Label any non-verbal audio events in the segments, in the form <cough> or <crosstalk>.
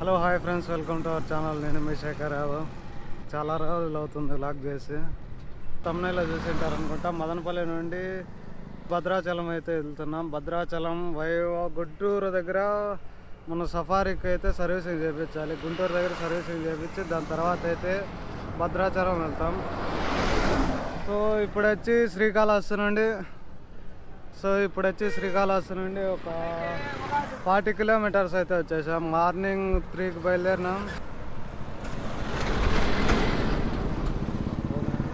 Hello hi friends welcome to our channel నేను మీ శేఖర్ యాదవ్. చాలా రోజులు అవుతుంది లాక్ చేసి. తమిళలో చూసి ఉంటారు అనుకుంటా మదనపల్లి నుండి భద్రాచలం అయితే వెళ్తున్నాం. భద్రాచలం వైవ గుంటూరు దగ్గర మన సఫారీకి అయితే సర్వీసింగ్ చేయించాలి గుంటూరు దగ్గర సర్వీసింగ్ చేయించి దాని తర్వాత అయితే భద్రాచలం వెళ్తాం. సో ఇప్పుడు వచ్చి శ్రీకాళహస్తి నుండి సో ఇప్పుడు వచ్చి శ్రీకాళహస్తి నుండి ఒక ఫార్టీ కిలోమీటర్స్ అయితే వచ్చేసాం మార్నింగ్ త్రీకి బయలుదేరినాం అల్లా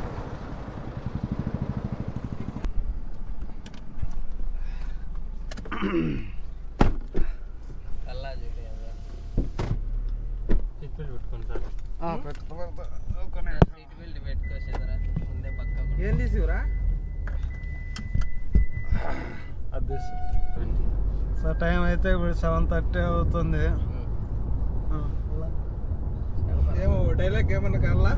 టైం అయితే ఇప్పుడు సెవెన్ థర్టీ అవుతుంది. ఆ, అలా. ఏమో డైలాగ్ ఏమన్నా కల్లా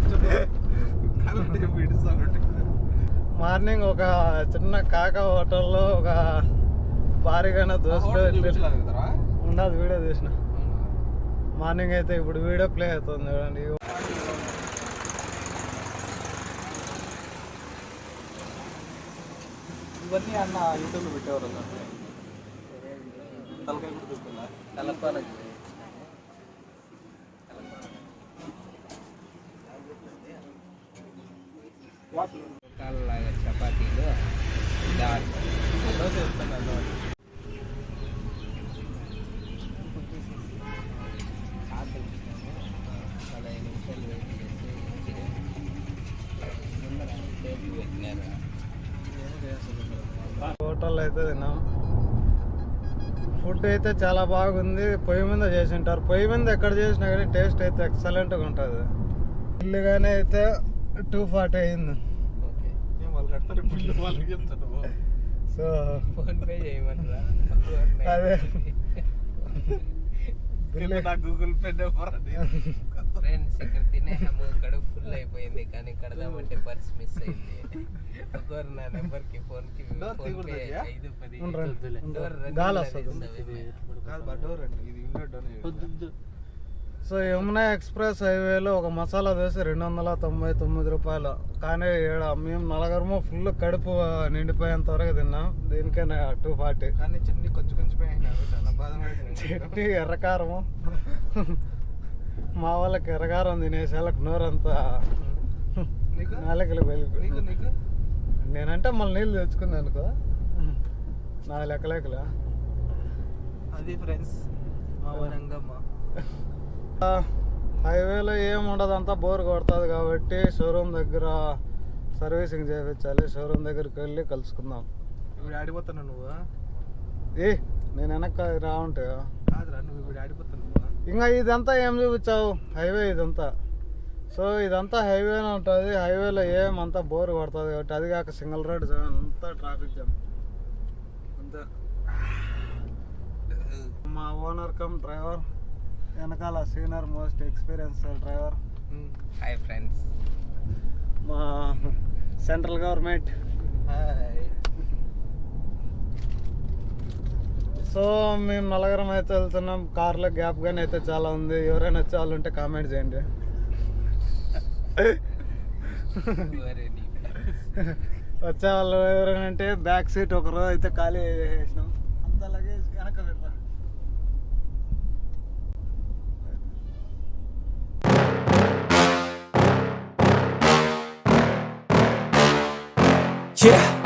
మార్నింగ్ ఒక చిన్న కాక హోటల్లో ఒక భారీగానే దోశలు ఉండదు వీడియో తీసిన. మార్నింగ్ అయితే ఇప్పుడు వీడియో ప్లే అవుతుంది చూడండి. ఇవన్నీ అన్న యూట్యూబ్లో పెట్టేవారు తలకాయ కూడా చూస్తుందా తలపాలకు లాగా చపాతీలు దాల్. దోశ వేస్తాను పదహైదు నిమిషాలు వెయిట్ చేసి ముందర టేబుల్ పెట్టినారు. హోటల్ అయితే తిన్నాం. ఫుడ్ అయితే చాలా బాగుంది. పొయ్యి మీద చేసి ఉంటారు పొయ్యి మీద ఎక్కడ చేసినా కానీ టేస్ట్ అయితే ఎక్సలెంట్గా ఉంటుంది. ఇల్లుగానే అయితే టూ ఫార్టీ అయింది. సో ఫోన్ పే చేయమనరా అదే. Google Pay. ఫ్రెండ్స్ ఇక్కడ తినేసాము కడుపు ఫుల్ అయిపోయింది కానీ కడదామంటే పర్స్ మిస్ అయింది. ఒకరు నా నెంబర్కి ఫోన్కి ఫోన్ పే? ఐదు పది. డోర్ గాలి వస్తుంది. అండి ఇది window door so Yamuna express హైవేలో ఒక మసాలా దోశ రెండు వందల తొంభై తొమ్మిది రూపాయలు. కానీ మేము నలుగురము ఫుల్ కడుపు నిండిపోయేంత వరకు తిన్నాం. దీనికే టూ ఫార్టీ. కానీ చిన్ని కొంచెం కొంచెం చట్నీ ఎర్రకారము. మా వాళ్ళకి ఎర్రకారం తినేసి వాళ్ళకి నోరంతా నీకు? నాలుకలు నీకు వెళ్ళిపోయి నీకు? నేనంటే మళ్ళీ నీళ్ళు తెచ్చుకున్నాను అనుకో. నా లెక్క లెక్కలు అది ఫ్రెండ్స్ మా హైవేలో ఏం ఉండదు అంతా బోర్ కొడుతుంది కాబట్టి షోరూమ్ దగ్గర సర్వీసింగ్ చేయించాలి షోరూమ్ దగ్గరికి వెళ్ళి కలుసుకుందాం. ఇప్పుడు ఆడిపోతాను నువ్వు? ఏ నేను వెనక్కి రావుంటే. కాదురా నువ్వు ఇప్పుడు ఆడిపోతాను ఇంకా ఇదంతా ఏం చూపించావు హైవే ఇదంతా సో ఇదంతా హైవేనే ఉంటుంది హైవేలో ఏమంతా బోర్ కొడుతుంది కాబట్టి అది కాక సింగిల్ రోడ్ అంతా ట్రాఫిక్ జామ్ అంతే మా ఓనర్ కమ్ డ్రైవర్ వెనకాల senior most experience driver hi friends మా సెంట్రల్ గవర్నమెంట్ హాయ్ సో మేము నలుగురం అయితే వెళ్తున్నాం. కార్లో గ్యాప్ కానీ అయితే చాలా ఉంది. ఎవరైనా వచ్చే వాళ్ళు ఉంటే కామెంట్ చేయండి. వచ్చే వాళ్ళు ఎవరైనా అంటే బ్యాక్ సీట్ ఒకరు అయితే ఖాళీ చేసేసినాం అంత లగేజ్ వెనక Yeah.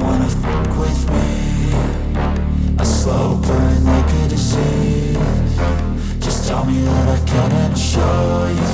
gonna show you.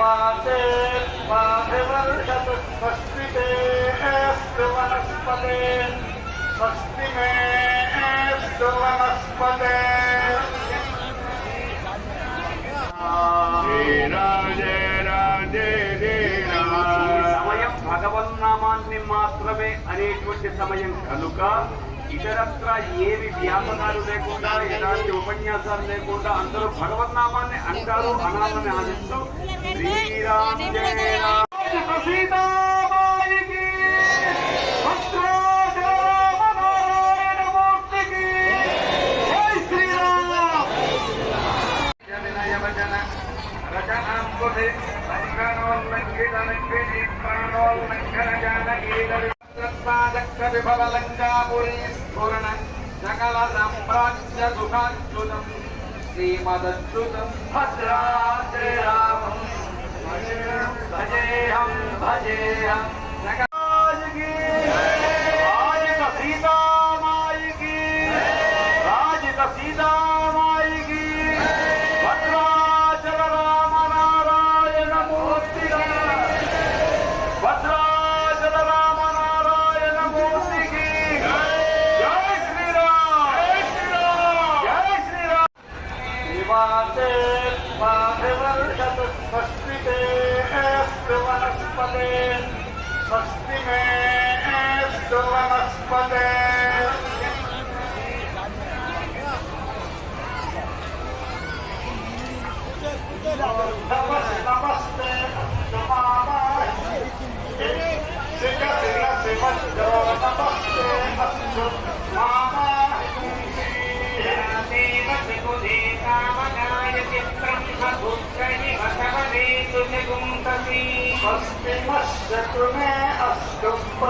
निवासे पाठिवर्षतु स्वस्तिते अस्तु वनस्पते स्वस्ति मे अस्तु वनस्पते రాజే రాజే సమయం భగవన్నామాన్ని మాత్రమే అనేటువంటి సమయం కనుక ఇతరత్ర ఏవి వ్యాపకాలు లేకుండా ఎలాంటి ఉపన్యాసాలు లేకుండా అందరూ భగవన్నామాన్ని అంటారు అనాలని ఆశిస్తూ. శ్రీరామ జయ Ram. See Mother Srimadatrutam Bhadra.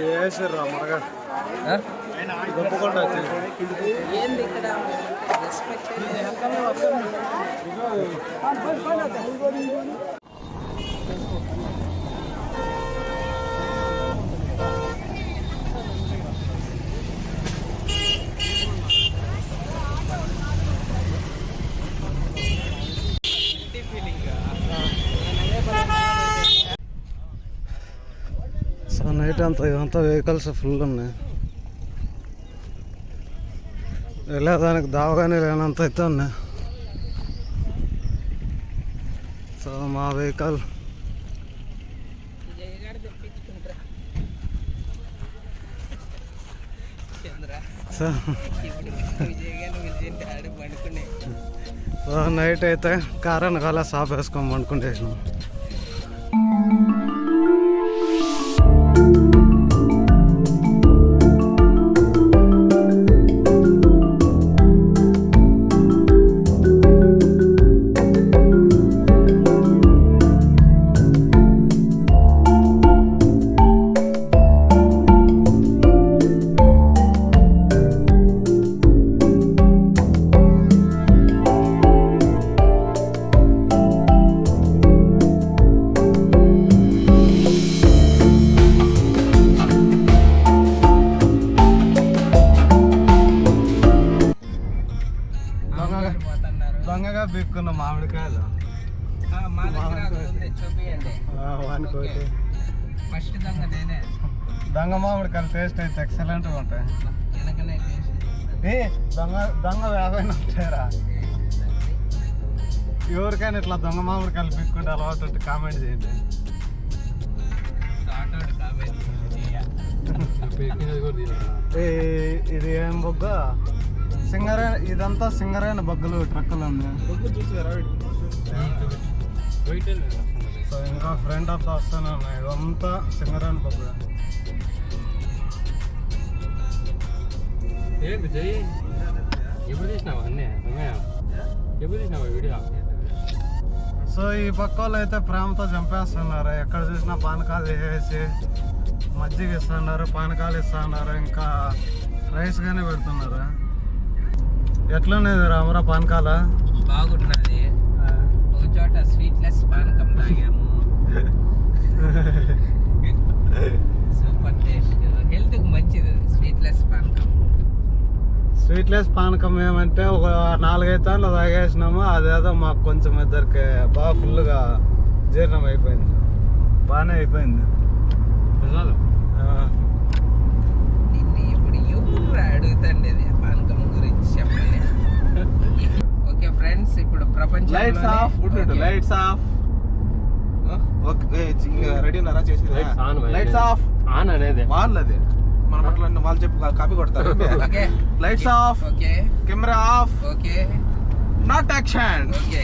వేసిర్రా మరగా గొప్పకుండా ఏంది ఇక్కడ రెస్పెక్ట్ సో నైట్ అంతా ఇదంతా వెహికల్స్ ఫుల్ ఉన్నాయి వెళ్ళేదానికి దావగానే లేనంత అయితే ఉన్నాయి సో మా వెహికల్ సో నైట్ అయితే కారణాల సాప్ వేసుకోమనుకుంటే ఫస్ట్ దొంగ నేనే. దొంగ మామిడికాయలు టేస్ట్ అయితే ఎక్సలెంట్గా ఉంటాయి. ఏ దొంగ దొంగ యాభై ఉంటాయిరా ఎవరికైనా ఇట్లా దొంగ మామిడికాయలు పిక్కుంటే అలవాటు ఉంటే కామెంట్ చేయండి. <laughs> ఏ ఇది ఏం బొగ్గ? సింగరే ఇదంతా సింగరైన బొగ్గలు ట్రక్కులు ఉంది సో ఇంకా ఫ్రంట్ ఆఫ్ వస్తూనే ఉన్నాయి ఇదంతా సింగరైన బొగ్గ ఏ విజయ్ ఎప్పుడు తీసినావా అన్నీ? ఎప్పుడు తీసినావా వీడియో? సో ఈ పక్క వాళ్ళు అయితే ప్రేమతో చంపేస్తున్నారు. ఎక్కడ చూసినా పానకాలు వేసి మజ్జిగ ఇస్తున్నారు పానకాలు ఇస్తున్నారు ఇంకా రైస్ గానే పెడుతున్నారు. ఎట్లున్నది రామరా పానకాల బాగున్నది. ఒక చోట స్వీట్లెస్ పానకం తాగాము. Super taste. హెల్త్కి మంచిది స్వీట్లెస్ పానకం స్వీట్లెస్ పానకం ఏమంటే ఒక నాలుగైదు తాళ్ళు తాగేసినాము అదేదో మాకు కొంచెం ఇద్దరికి బాగా ఫుల్గా జీర్ణం అయిపోయింది. బాగానే అయిపోయింది. ఆ, నిన్ను ఇప్పుడు ఎవరు అడుగుతండి పానకం ఫ్రెండ్స్ ఇప్పుడు ప్రపంచం లైట్స్ ఆఫ్ ఉండు లైట్స్ ఆఫ్ ఓకే రెడీ ఉన్నారా? చేసి లైట్స్ ఆఫ్ ఆన్ అనేది. వాళ్ళది. మన మాట్లాడిన వాళ్ళు చెప్పు కాపీ కొడతారు. <laughs> Okay. Lights off okay camera off okay not action okay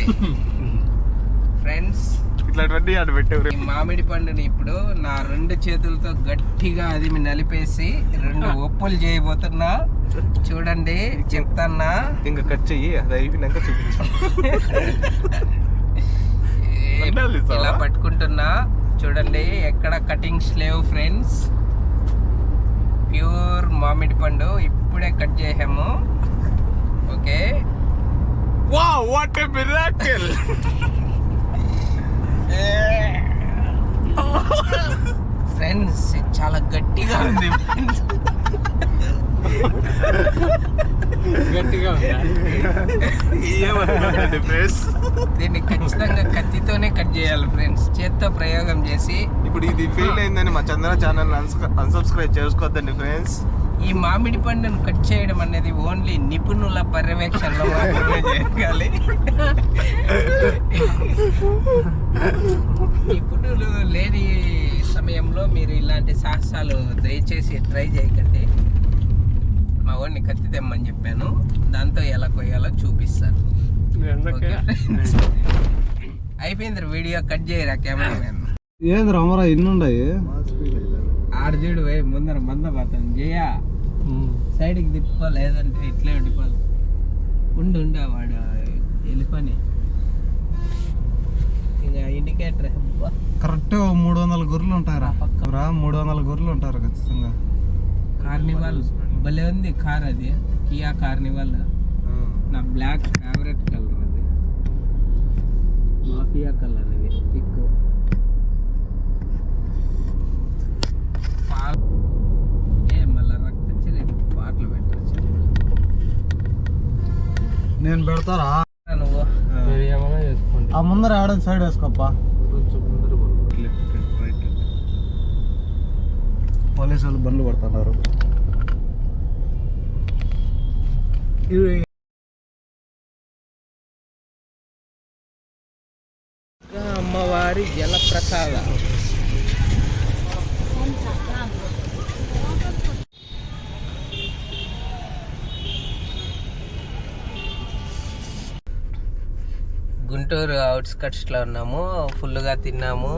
friends ఇట్లాంటివన్నీ ఆడ పెట్టేవారు. మామిడి పండుని ఇప్పుడు నా రెండు చేతులతో గట్టిగా అది నలిపేసి రెండు ఒప్పులు చేయబోతున్నా. చూడండి చెప్తాన్నా. ఇంకా కట్ చెయ్యి అది అయిపోయినాక చూపించు. ఉండాలి సార్. ఇలా పట్టుకుంటున్నా. చూడండి ఎక్కడ కటింగ్స్ లేవు ఫ్రెండ్స్. ప్యూర్ మామిడి పండు ఇప్పుడే కట్ చేసాము. Okay? Wow what a miracle! Friends చాలా గట్టిగా ఉంది. గట్టిగా ఉందా? ఫ్రెండ్స్ దీన్ని ఖచ్చితంగా కత్తితోనే కట్ చేయాలి ఫ్రెండ్స్ చేత్తో ప్రయోగం చేసి ఇప్పుడు ఇది ఫెయిల్ అయిందని మా చంద్ర ఛానల్ అన్సబ్స్క్రైబ్ చేసుకోవద్దండి ఫ్రెండ్స్ ఈ మామిడి పండును కట్ చేయడం అనేది ఓన్లీ నిపుణుల పర్యవేక్షణలో మాత్రమే జరగాలి. నిపుణులు లేని సమయంలో మీరు ఇలాంటి సాహసాలు దయచేసి ట్రై చేయకండి. మా వాడిని కత్తి తెమ్మని చెప్పాను. దాంతో ఎలా కొయ్యాలో చూపిస్తాను? అయిపోయింది వీడియో కట్ చేయరా కెమెరా ఏంది రమరా ఇన్ని ఉన్నాయి ఆడు చూడు ముందర మంద పోతాను జయ! సైడ్కి తిప్పుకో లేదంటే ఇట్లే ఉండిపోదు ఉండు ఉండు వాడు వెళ్ళిపోని. ఇంకా ఇండికేటర్ కరెక్ట్ మూడు వందల గొర్రెలు ఉంటాయి రా మూడు వందల గొర్రెలు ఉంటారు ఖచ్చితంగా. కార్నివాల్ భలే ఉంది కార్ అది. Kia Carnival. నా బ్లాక్ ఫేవరెట్ కలర్ అది. మాఫియా కలర్ అది పిక్. నేను పెడతారా? నువ్వు ఆ ముందర ఆడ సైడ్ వేసుకోప్పా పోలీసు వాళ్ళు బండ్లు పడుతున్నారు. అమ్మవారి జలప్రసాద. గుంటూరు అవుట్స్కట్స్లో ఉన్నాము. ఫుల్గా తిన్నాము.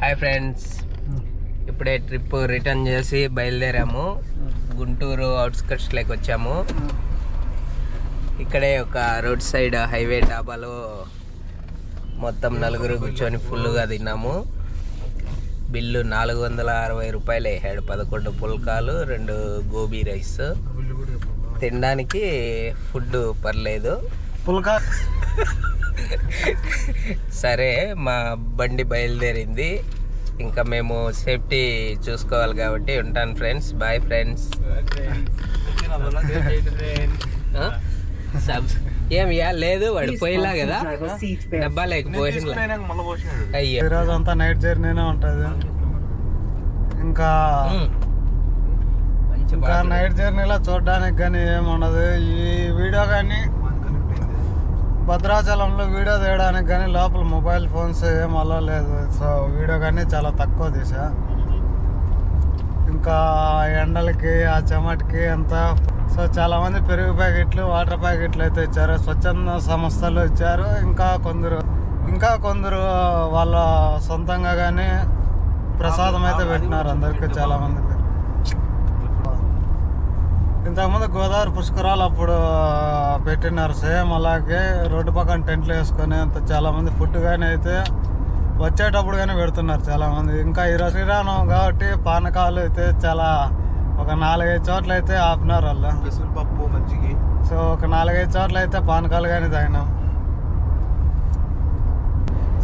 హాయ్ ఫ్రెండ్స్ ఇప్పుడే ట్రిప్ రిటర్న్ చేసి బయలుదేరాము. గుంటూరు అవుట్స్కట్స్లోకి వచ్చాము. ఇక్కడే ఒక రోడ్ సైడ్ హైవే డాబాలో మొత్తం నలుగురు కూర్చొని ఫుల్గా తిన్నాము. బిల్లు నాలుగు వందల అరవై రూపాయలు. వేసాడు పదకొండు పుల్కాలు రెండు గోబీ రైస్. తినడానికి ఫుడ్ పర్లేదు. పుల్కా. సరే మా బండి బయలుదేరింది. ఇంకా మేము సేఫ్టీ చూసుకోవాలి కాబట్టి ఉంటాను ఫ్రెండ్స్. Bye friends. ఏం యా లేదు వాడు పోయిలా కదా? డబ్బా లేకపోయింది అయ్యో. ఈరోజు అంతా నైట్ జర్నీనే ఉంటుంది. ఇంకా ఇంకా. నైట్ జర్నీలో చూడడానికి కానీ ఏముండదు. ఈ వీడియో కానీ భద్రాచలంలో వీడియో తీయడానికి కానీ లోపల మొబైల్ ఫోన్స్ ఏం అలా లేదు. సో వీడియో కానీ చాలా తక్కువ తీసా. ఇంకా ఎండలకి ఆ చెమటికి అంతా. సో చాలా మంది పెరుగు ప్యాకెట్లు వాటర్ ప్యాకెట్లు అయితే ఇచ్చారు. స్వచ్ఛంద సంస్థలు ఇచ్చారు. ఇంకా కొందరు ఇంకా కొందరు వాళ్ళ సొంతంగా కానీ ప్రసాదం అయితే పెట్టినారు అందరికి చాలా మందికి. ఇంతకుముందు గోదావరి పుష్కరాలు అప్పుడు పెట్టినారు సేమ్ అలాగే రోడ్డు పక్కన టెంట్లు వేసుకొని అంత చాలా మంది ఫుడ్ కానీ అయితే వచ్చేటప్పుడు కానీ పెడుతున్నారు చాలా మంది ఇంకా ఈరోజు శ్రీరామం కాబట్టి పానకాలు అయితే చాలా ఒక నాలుగైదు చోట్ల అయితే ఆపినారు వాళ్ళు. పప్పు మజ్జిగి. సో ఒక నాలుగైదు చోట్ల అయితే పానకాలు కానీ తాగినాం.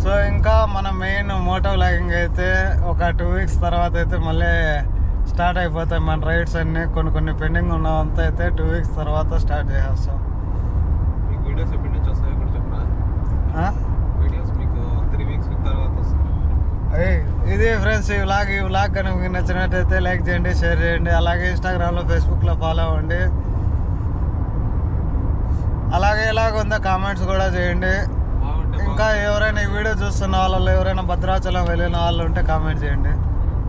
సో ఇంకా మన మెయిన్ మోటో లాగింగ్ అయితే ఒక టూ వీక్స్ తర్వాత అయితే మళ్ళీ స్టార్ట్ అయిపోతాయి మన రైడ్స్ అన్ని కొన్ని కొన్ని పెండింగ్ ఉన్నవంతా అయితే టూ వీక్స్ తర్వాత స్టార్ట్ చేసేస్తాం. మీకు వీడియోస్ ఎప్పటి నుంచి వస్తాయో కూడా చెప్పరా? ఆ? వీడియోస్ మీకు త్రీ వీక్స్ తర్వాత వస్తాయి. ఏయ్, ఇది ఫ్రెండ్స్ ఈ వ్లాగ్ ఈ వ్లాగ్ కనుక మీకు నచ్చినట్టయితే లైక్ చేయండి షేర్ చేయండి అలాగే ఇన్స్టాగ్రామ్లో ఫేస్బుక్లో ఫాలో అవ్వండి. అలాగే ఎలాగ ఉందో కామెంట్స్ కూడా చేయండి. ఇంకా ఎవరైనా ఈ వీడియో చూస్తున్న వాళ్ళు ఎవరైనా భద్రాచలం వెళ్ళిన వాళ్ళు ఉంటే కామెంట్ చేయండి.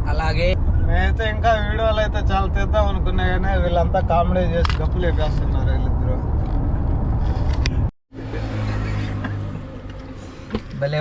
అలాగే నేనైతే ఇంకా వీడియోలు అయితే చాలా తీద్దాం అనుకున్నా కానీ వీళ్ళంతా కామెడీ చేసి గప్పులు ఎక్కేస్తున్నారు వీళ్ళిద్దరు. భలే